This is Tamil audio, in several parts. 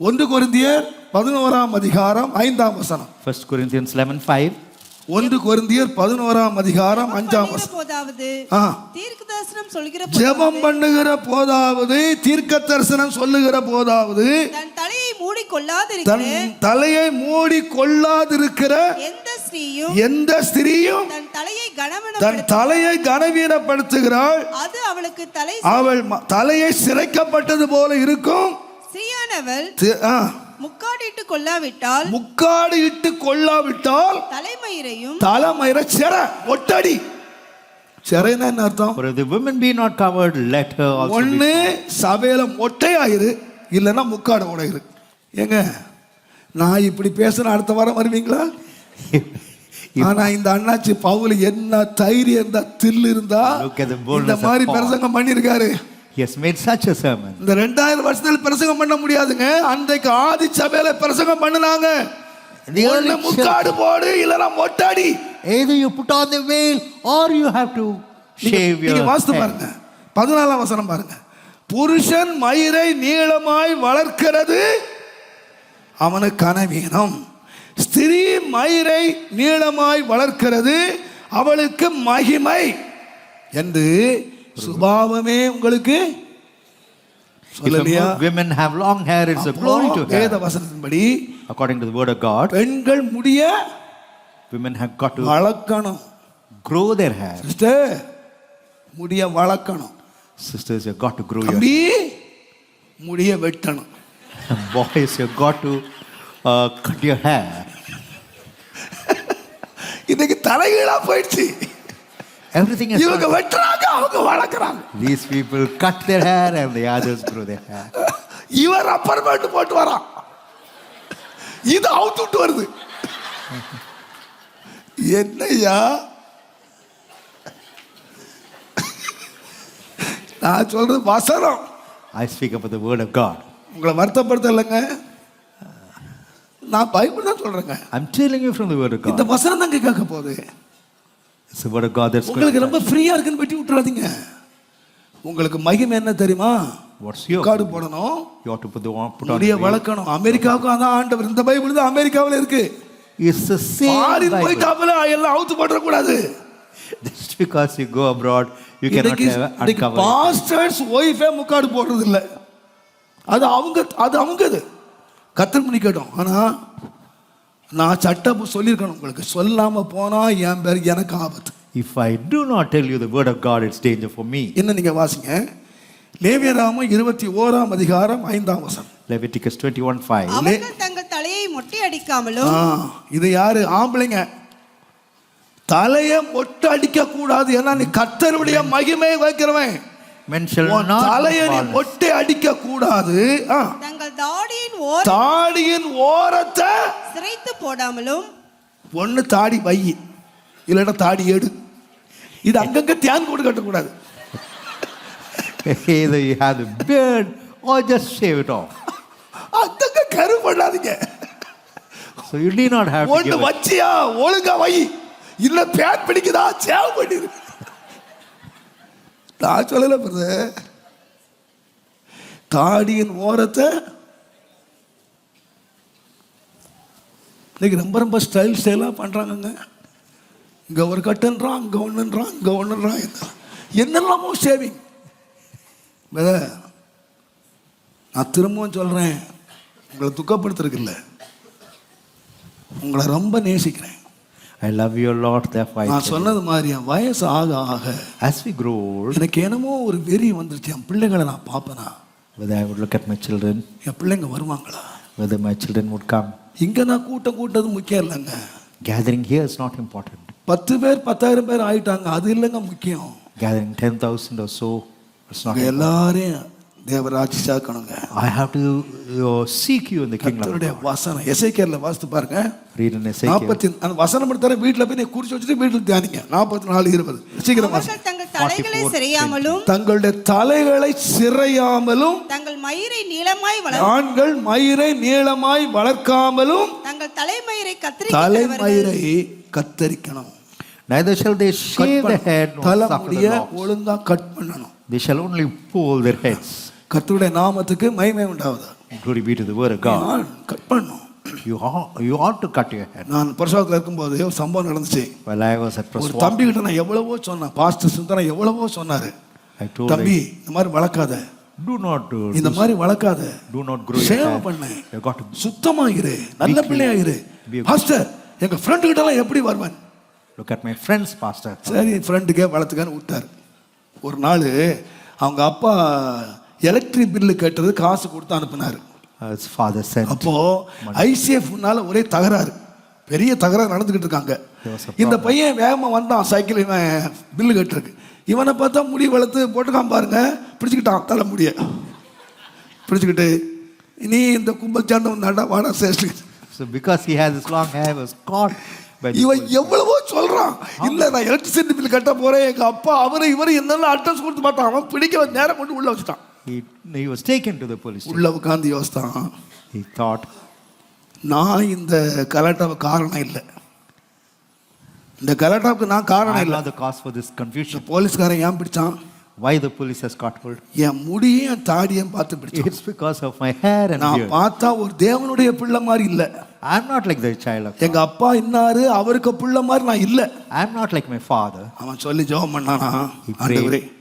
ஒன்று கொரிந்தியர் பதினோராம் அதிகாரம் ஐந்தாம் வசனம். 1 Corinthians 11 5. ஒன்று கொரிந்தியர் பதினோராம் அதிகாரம் அஞ்சாம் வசனம். போதாவது தீர்க்க தரிசனம் சொல்கிற ஜெபம் பண்ணுகிற போதாவது தீர்க்க தரிசனம் சொல்லுகிற போதாவது தன் தலையை மூடி கொள்ளாதிருக்கிற தன் தலையை மூடி கொள்ளாதிருக்கிற எந்த ஸ்திரீயும் எந்த ஸ்திரீயும் தன் தலையை கனவனம் தன் தலையை கனவீனப்படுத்துகிறாள். அது அவளுக்கு தலை அவள் தலையை சிரைக்கப்பட்டது போல இருக்கும். ஸ்திரீயானவள் தி- ஆ, முக்காடிட்டு கொள்ளாவிட்டால் முக்காடு இட்டு கொள்ளாவிட்டால் தலைமயிரையும் தலைமயிர சிறை ஒட்டடி. சிறைன்னா என்ன அர்த்தம்? For if the women be not covered, let her also be. ஒண்ணு சபையில மொட்டையாயிரு இல்லைன்னா முக்காடு உடையிரு. ஏங்க நான் இப்படி பேசுன அடுத்த வாரம் வருவீங்களா? ஆனா இந்த அண்ணாச்சி பவுல் என்ன தைரியம் இருந்தா தில்லு இருந்தா இந்த மாதிரி. பிரசங்கம் பண்ணியிருக்காரு. Made such a sermon. இந்த ரெண்டாயிரம் வருஷத்துல பிரசங்கம் பண்ண முடியாதுங்க. அன்றைக்கு ஆதி சபையில பிரசங்கம் பண்ணுனாங்க. முக்காடு போடு இல்லைன்னா மொட்டாடி. Either you put on the veil or you have to shave your hair. பாருங்க. பதினாலாம் வசனம் பாருங்க. புருஷன் மயிரை நீளமாய் வளர்க்கிறது அவனுக்கு கனவீனம் ஸ்திரீ மயிரை நீளமாய் வளர்க்கிறது அவளுக்கு மகிமை. என்று சுபாவமே உங்களுக்கு women have long hair, it's a glory to வேத hair. வசனத்தின்படி According to the word of God, பெண்கள் முடிய women have got to வளர்க்கணும் grow their hair. சிஸ்டர் முடிய வளர்க்கணும் Sisters, you've got to grow your தம்பி முடிய வெட்டணும் Boys, you've got to uh, cut your hair. இன்னைக்கு தலைகீழா போயிடுச்சு Everything is இவங்க வெட்டுறாங்க அவங்க வளர்க்குறாங்க These people cut their hair and the others grow their hair. இவர் ரப்பர் பேண்ட் போட்டு வரான் இது அவுத்து விட்டு வருது என்னய்யா நான் சொல்றது வசனம் I speak about the word of God. உங்களை வருத்தப்படுத்த இல்லைங்க நான் பைபிள் தான் சொல்றேங்க I'm telling you from the word of இந்த God. வசனம் தாங்க கேட்க போகுது the word of God that's உங்களுக்கு ரொம்ப ஃப்ரீயா இருக்குன்னு வெட்டி விட்டுறாதீங்க. உங்களுக்கு மகிமை என்ன தெரியுமா? What's your காடு போடணும். Ought to put the put on முடிய. வளர்க்கணும். அமெரிக்காவுக்கும் அதான் ஆண்டவர். இந்த பைபிள் தான் அமெரிக்காவில் இருக்கு. It's the same foreign Bible. போயிட்டாப்புல எல்லாம் அவுத்து போட்டுற கூடாது Just because you go abroad, you cannot uncover. Pastor's ஒய்ஃபே முக்காடு போடுறது இல்ல அது அவங்க அது அவங்க இது கத்தல் பண்ணி கேட்டோம். ஆனா நான் சட்டம் சொல்லியிருக்கணும். உங்களுக்கு சொல்லாம போனா என் பேர் எனக்கு ஆபத்து. If I do not tell you the word of God, it's danger for me. என்ன நீங்க வாசிங்க? லேவியராமம் இருபத்தி ஓராம் அதிகாரம் ஐந்தாம் வசனம். Leviticus 21 5. அவர்கள் தங்கள் தலையை மொட்டை அடிக்காமலும் இது யாரு? ஆம்பளைங்க. தலைய மொட்டை அடிக்க கூடாது ஏன்னா நீ கத்தருடைய மகிமை வைக்கிறவன். Men shall not தலைய நீ bald. மொட்டை அடிக்க கூடாது ஆ, தங்கள் தாடியின் ஓர் தாடியின் ஓரத்தை சிரைத்து போடாமலும் ஒண்ணு தாடி வை. இல்லைன்னா தாடி எடு. இது அங்கங்க தியான் போட்டு கட்டக்கூடாது. Either you have the beard or just shave it off. அங்கங்க கரு பண்ணாதீங்க. So you need not have. வச்சியா ஒழுங்கா வை. இல்ல பேன் பிடிக்குதா சேவ் பண்ணிரு. நான் சொல்லலை பிரதர் தாடியின் ஓரத்தை இன்னைக்கு ரொம்ப ரொம்ப ஸ்டைல் ஸ்டைலாக பண்ணுறாங்கங்க இங்கே ஒரு கட்டுன்றான் அங்கே ஒன்றுன்றான் இங்கே ஒன்றுன்றான் என்ன என்னெல்லாமோ ஷேவிங் நான் திரும்பவும் சொல்கிறேன் உங்களை துக்கப்படுத்துறதுக்கு இல்லை. உங்களை ரொம்ப நேசிக்கிறேன். I love you a lot, therefore I நான். சொன்னது மாதிரி என் வயசு ஆக ஆக As we grow old, எனக்கு என்னமோ ஒரு வெறி வந்துருச்சு என் பிள்ளைங்களை நான் பார்ப்பேனா whether I would look at my children, என் பிள்ளைங்க வருவாங்களா whether my children would come. இங்கே நான் கூட்டம் கூட்டது முக்கியம் இல்லைங்க Gathering here is not important. பத்து பேர் பத்தாயிரம் பேர் ஆயிட்டாங்க அது இல்லைங்க முக்கியம் Gathering 10,000 or so, it's not உங்க important. எல்லாரையும் தேவராட்சி சாக்கணுங்க I have to uh, seek you in the kingdom. of கர்த்தருடைய God. வசனம் எசைக்கேரில் வாசித்து பாருங்க Read in Ezekiel. நாற்பத்தி அந்த வசனம் எடுத்தார வீட்டில் போய் நீ குறிச்சு வச்சுட்டு வீட்டில் தியானிங்க நாற்பத்தி நாலு இருபது சீக்கிரம் தங்கள் தலைகளை சிறையாமலும் தங்களுடைய தலைகளை சிறையாமலும் தங்கள் மயிரை நீளமாய் வளர் ஆண்கள் மயிரை நீளமாய் வளர்க்காமலும் தங்கள் தலைமயிரை கத்திரிக்கிறவர்கள் தலைமயிரை கத்தரிக்கணும் Neither shall they cut shave the head பண்ணணும். nor suffer தலைமுடிய the locks. ஒழுங்கா கட் பண்ணணும் They shall only pull their heads. கர்த்தருடைய நாமத்துக்கு மகிமை உண்டாவது Glory be to the word of God. நான் கட் பண்ணும். You ought, you ought to cut your head. நான் பிரசவத்தில் இருக்கும்போது ஒரு சம்பவம் நடந்துச்சு. While I was at ஒரு தம்பி கிட்ட நான் எவ்வளவோ சொன்னேன். பாஸ்டர் சுந்தரம் எவ்வளவோ சொன்னாரு. I told தம்பி இந்த மாதிரி வளர்க்காத. Do not do, இந்த மாதிரி வளர்க்காத. Do not grow your சேவை hair. பண்ணு. You got to சுத்தமாயிரு. நல்ல பிள்ளையாயிரு. பாஸ்டர் எங்க ஃப்ரெண்டு கிட்ட எல்லாம் எப்படி வருவேன்? Look at my friends, pastor. சரி ஃப்ரெண்டுக்கே வளர்த்துக்கான்னு விட்டார். ஒரு நாள் அவங்க அப்பா எலக்ட்ரிக் பில்லு கேட்டது காசு கொடுத்து அனுப்புனாரு. அப்போ ஐசிஎஃப்னால ஒரே தகராறு. பெரிய தகராறு நடந்துகிட்டு இருக்காங்க. இந்த. பையன் வேகமா வந்தான் சைக்கிள் இவன் பில்லு கட்டுருக்கு. இவனை பார்த்தா முடி வளர்த்து போட்டுக்கான் பாருங்க பிடிச்சிக்கிட்டான் தலை முடிய. பிடிச்சிக்கிட்டு நீ இந்த கும்பல் சேர்ந்தவன் தாண்டா வாடா he has this long hair, was caught by the இவன். எவ்வளவோ சொல்றான். இல்ல நான் எலக்ட்ரிசிட்டி பில் கட்ட போறேன் எங்க அப்பா அவரு இவரு என்னெல்லாம் அட்ரஸ் கொடுத்து பார்த்தான் அவன் பிடிக்க நேரம் கொண்டு உள்ள வச்சுட்டான். He, he was taken to the police station. உள்ள உட்காந்து யோசித்தான் He thought, நான் இந்த கலாட்டாவுக்கு காரணம் இல்லை இந்த கலாட்டாவுக்கு நான் காரணம் I'm இல்லை not the cause for this confusion. போலீஸ்காரன் ஏன் பிடிச்சான் Why the police has caught hold? என் முடியும் என் தாடியும் பார்த்து பிடிச்சான் It's because of my hair and நான் beard. பார்த்தா ஒரு தேவனுடைய பிள்ளை மாதிரி இல்ல I'm not like the child of. எங்க அப்பா இன்னாரு அவருக்கு பிள்ளை மாதிரி நான் இல்ல I'm not like my father. அவன் சொல்லி ஜெபம் பண்ணானா He ஆண்டவரே prayed. Lord,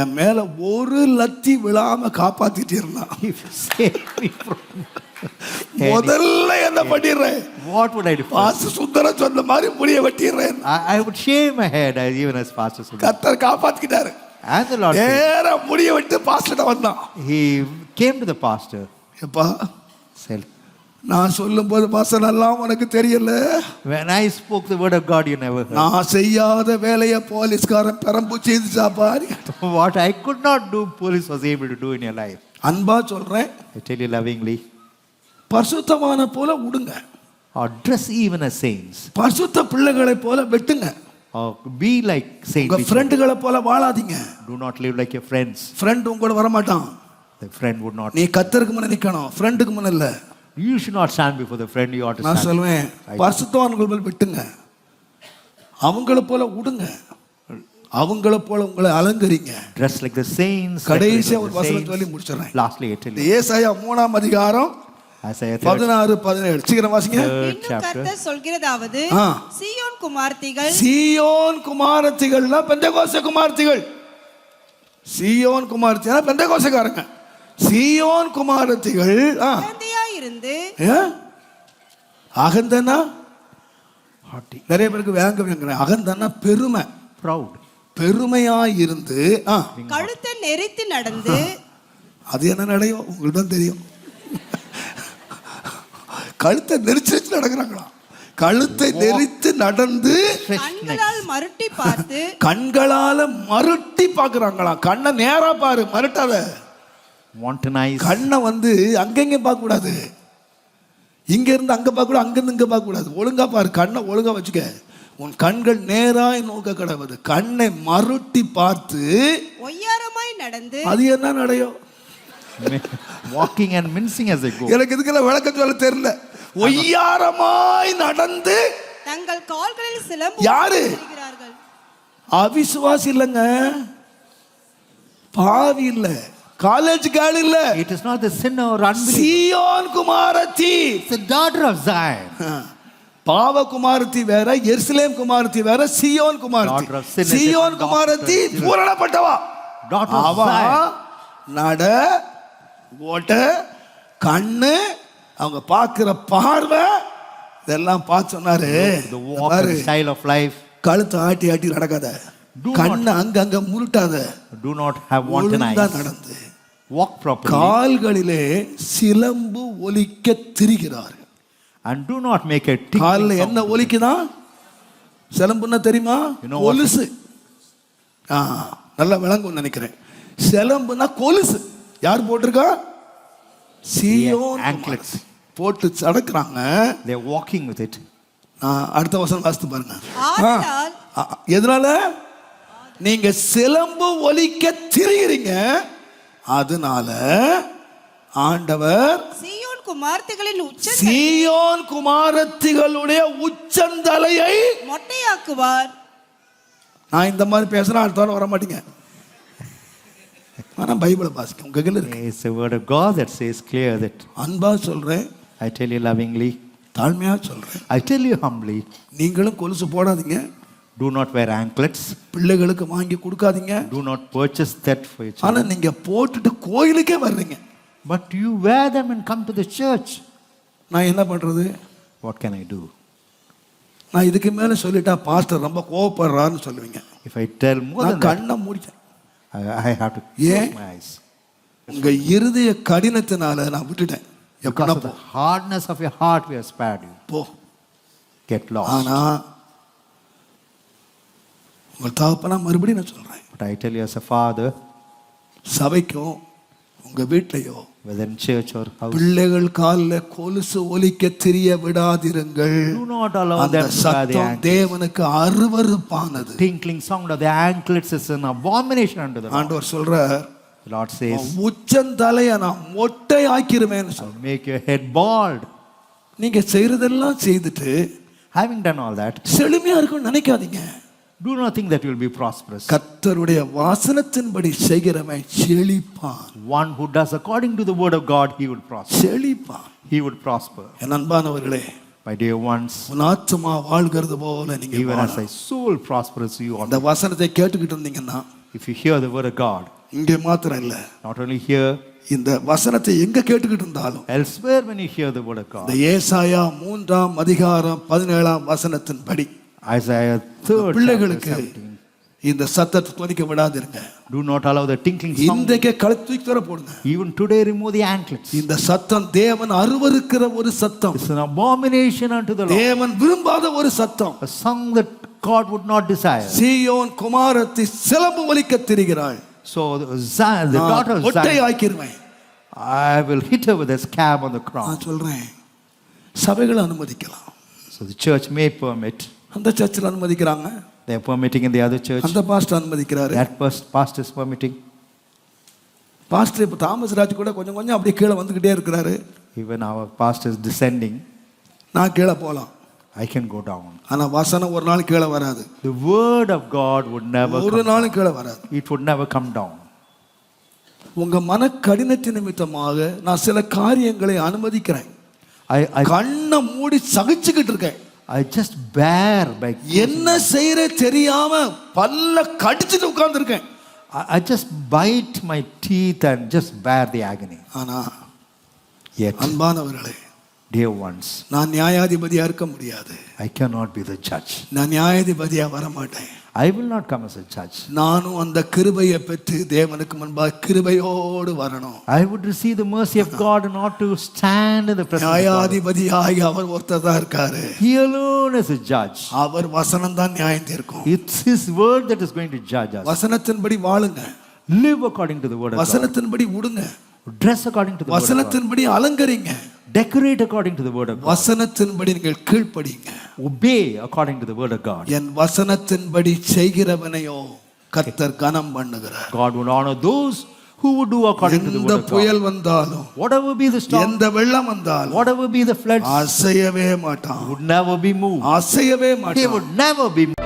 என் மேல ஒரு லத்தி விழாம காப்பாத்திட்டு இருந்தான் முதல்ல என்ன பண்ணிடுறேன் would I do? first? பாச சுந்தரம் சொன்ன மாதிரி முடிய வெட்டிடுறேன் I would shave my head as even as Pastor Sundar. கத்தர் காப்பாத்திக்கிட்டாரு And the Lord நேரா முடிய வெட்டு பாஸ்ட வந்தான் He came to the pastor, எப்பா said, நான் சொல்லும் போது பாசன் எல்லாம் உனக்கு தெரியல When I spoke the word of God, you never heard. நான் செய்யாத வேலைய போலீஸ்காரன் பெரம்பு செய்துச்சா பாரு What I could not do, police was able to do in your life. அன்பா சொல்றேன் I tell you lovingly, பரிசுத்தமான போல விடுங்க or dress even as saints, பரிசுத்த பிள்ளைகளை போல வெட்டுங்க like saints. உங்க ஃப்ரெண்டுகளை போல வாழாதீங்க Do not live like your friends. Friend உங்க கூட வரமாட்டான் The friend would not. நீ கத்தருக்கு முன்ன நிக்கணும் ஃப்ரெண்டுக்கு முன்ன இல்ல You should not stand before the friend. You ought to நான். சொல்லுவேன் பரிசுத்தவான்கள் மேல் வெட்டுங்க அவங்கள போல விடுங்க அவங்கள போல உங்களை அலங்கரிங்க Dress like the saints. கடைசியா ஒரு saints. சொல்லி முடிச்சிடுறேன் இந்த you, ஏசாயா மூணாம் அதிகாரம் Isaiah 3rd, பதினாறு பதினேழு சீக்கிரம் வாசிங்க. கர்த்தர் சொல்கிறதாவது. சீயோன் குமார்த்திகள் சீயோன் குமாரத்திகள்னா பெந்தகோச குமாரத்திகள் சீயோன் குமாரத்தினா பெந்தகோசக்காரங்க சீயோன் குமாரத்திகள் ஏ? அகந்தனா? haughty, நிறைய பேருக்கு வேங்க அகந்தனா பெருமை. Proud, பெருமையா இருந்து கழுத்தை நெறித்து நடந்து அது என்ன நடையோ உங்களுக்கு தான் தெரியும். கழுத்தை நெரிச்சு நெரிச்சு நடக்கிறாங்களாம். கழுத்தை நெரித்து நடந்து கண்களால் மருட்டி பார்த்து கண்களால மருட்டி பார்க்கறாங்களாம். கண்ணை நேரா பாரு மருட்டாத. Wantonize, கண்ணை வந்து அங்கங்க பார்க்க கூடாது இங்க இருந்து அங்க பார்க்க கூடாது அங்க இருந்து இங்க பார்க்க கூடாது ஒழுங்கா பாரு கண்ணை ஒழுங்கா வச்சுக்க. உன் கண்கள் நேராய் நோக்க கடவுது. கண்ணை மருட்டி பார்த்து ஒய்யாரமாய் நடந்து அது என்ன நடையோ walking and mincing as they go. எனக்கு இதுக்கெல்லாம் விளக்கம் சொல்ல தெரியல. ஒய்யாரமாய் நடந்து தங்கள் கால்களில் சிலம்பு யாரு? அவிசுவாசி இல்லைங்க. பாவி இல்ல. காலேஜ் கால் இல்ல. It is not the sinner or unbeliever. Zion குமாரத்தி. It's the daughter of Zion. பாவ குமாரத்தி வேற எருசலேம் குமாரத்தி வேற சியோன் குமாரத்தி. சியோன் குமாரத்தி பூரணப்பட்டவா? அவ. நட ஓட்ட கண்ணு அவங்க பார்க்கிற பார்வை இதெல்லாம் பார்த்து சொன்னாரு. Style of life. கழுத்தை ஆட்டி ஆட்டி நடக்காத. கண்ணை அங்க அங்க முருட்டாத have ஒழுங்கா wanton eyes. நடந்து. Walk properly. கால்களிலே சிலம்பு ஒலிக்க திரிகிறார் And do not make a காலில். என்ன ஒலிக்குதான் சிலம்புன்னா தெரியுமா You know what? கொலுசு ஆ நல்லா விளங்கும் நினைக்கிறேன் சிலம்புனா கொலுசு யார் போட்டிருக்கா சியோன். குமாரத்தி. போட்டு சடக்குறாங்க walking with it. ஆ, அடுத்த வசனம் வாசித்து பாருங்க ஆ, ஆதலால் ஆ, எதனால நீங்க சிலம்பு ஒலிக்க திரிகிறீங்க அதனால ஆண்டவர் சீயோன் குமார்த்திகளின் உச்ச சீயோன் குமாரத்திகளுடைய உச்சந்தலையை மொட்டையாக்குவார். நான் இந்த மாதிரி பேசுறேன் அடுத்த வாரம் வர மாட்டீங்க. ஆனா பைபிளை வாசிக்க உங்க கையில் இருக்கு. It's the word of God that says clear that அன்பா சொல்றேன். I tell you lovingly, தாழ்மையா சொல்றேன். I tell you humbly, நீங்களும் கொலுசு போடாதீங்க. Do not wear anklets, பிள்ளைகளுக்கு வாங்கி கொடுக்காதீங்க do not purchase that for your ஆனா children. நீங்க போட்டுட்டு கோயிலுக்கே வர்றீங்க But you wear them and come to the church. நான் என்ன பண்றது What can I do? நான் இதுக்கு மேல சொல்லிட்டா பாஸ்டர் ரொம்ப கோவப்படுறாருன்னு சொல்லுவீங்க tell more than நான் கண்ணை முடிச்சேன் I, I have to Yeah. close my eyes. உங்க இருதய கடினத்தினால நான் விட்டுட்டேன் hardness of your heart, we have spared you. போ Get lost. ஆனா உங்க தகப்பனா மறுபடியும் நான் சொல்றேன் But I tell you as a father, சபைக்கும் உங்க வீட்லயோ whether in church or house, பிள்ளைகள் காலில் கொலுசு ஒலிக்க தெரிய விடாதிருங்கள் do not allow அந்த them to wear the சத்தம். தேவனுக்கு அருவருப்பானது Tinkling sound of the anklets is an abomination unto the Lord. ஆண்டவர் சொல்றார் The Lord says, உச்சந்தலைய நான் மொட்டை ஆக்கிருவேன்னு சொல்ற I'll make your head bald. நீங்க செய்யறதெல்லாம் செய்துட்டு Having done all that, செழுமையா இருக்கும்னு நினைக்காதீங்க do not think that you will be prosperous. கர்த்தருடைய வாசனத்தின்படி செய்கிறவன் செழிப்பான் One who does according to the word of God, he would prosper. செழிப்பான் He would prosper. என் அன்பானவர்களே My dear ones, உன் ஆத்துமா வாழ்கிறது போல நீங்க even as thy soul prospers, you ought அந்த வசனத்தை கேட்டுக்கிட்டு இருந்தீங்கன்னா If you hear the word of God, இங்கே மாத்திரம் இல்ல not only here, இந்த வசனத்தை எங்க கேட்டுக்கிட்டு இருந்தாலும் elsewhere when you hear the word of இந்த God. ஏசாயா மூன்றாம் அதிகாரம் பதினேழாம் வசனத்தின்படி Isaiah 3rd chapter பிள்ளைகளுக்கு 17. இந்த சத்தத்தை துணிக்க விடாதிருங்க Do not allow the tinkling sound. இன்றைக்கே களை தூக்கி தர போடுங்க Even today, remove the anklets. இந்த சத்தம் தேவன் அருவருக்கிற ஒரு சத்தம் It's an abomination unto the Lord. தேவன் விரும்பாத ஒரு சத்தம் A song that God would not desire. சீயோன் குமாரத்தை சிலம்பு வலிக்க திரிகிறாள் So the, Zion, the daughter of ஒட்டை Zion, ஆக்கிருவேன் I will hit her with a scab on the crown. நான் சொல்றேன் சபைகளை அனுமதிக்கலாம் So the church may permit. அந்த சர்ச்சில் அனுமதிக்கிறாங்க They are permitting in the other church. அந்த பாஸ்டர் அனுமதிக்கிறாரு That past- pastor is permitting. Pastor இப்போ தாமஸ் ராஜ் கூட கொஞ்சம் கொஞ்சம் அப்படியே கீழே வந்துக்கிட்டே இருக்கிறாரு Even our pastor is descending. நான் கீழே போகலாம் I can go down. ஆனால் வசனம் ஒரு நாள் கீழே வராது The word of God would never ஒரு come. நாளும் கீழே வராது It would never come down. உங்க மன கடினத்தின் நிமித்தமாக நான் சில காரியங்களை அனுமதிக்கிறேன் I, I, கண்ணை மூடி சகிச்சுக்கிட்டு இருக்கேன் I just bear by. என்ன செய்யற தெரியாம பல்ல கடிச்சிட்டு உட்கார்ந்துருக்கேன் I just bite my teeth and just bear the agony. ஆனா அன்பானவர்களே dear ones, நான் நியாயாதிபதியா இருக்க முடியாது I cannot be the judge. நான் நியாயாதிபதியா வர மாட்டேன் I will not come as a judge. நானும் அந்த கிருபையை பெற்று தேவனுக்கு முன்பாக கிருபையோடு வரணும் I would receive the mercy of God and not to stand in the presence of God. நியாயாதிபதியாகி அவர் ஒருத்தர் தான் இருக்காரு He alone is a judge. அவர் வசனம் தான் நியாயம் தீர்க்கும் It's His word that is going to judge us. வசனத்தின்படி வாழுங்க Live according to the word of God. வசனத்தின்படி உடுங்க Dress according to the word of God. வசனத்தின்படி அலங்கரிங்க Decorate according to the word of God. வசனத்தின்படி நீங்கள் கீழ்ப்படிங்க Obey according to the word of God. என் வசனத்தின்படி செய்கிறவனையோ கர்த்தர் கனம் பண்ணுகிறார் God will honor those who would do according to the எந்த word of God. புயல் வந்தாலும் Whatever be the storm, எந்த வெள்ளம் வந்தாலும் whatever be the floods, அசையவே மாட்டான் would never be moved. அசையவே He மாட்டான் would never be moved.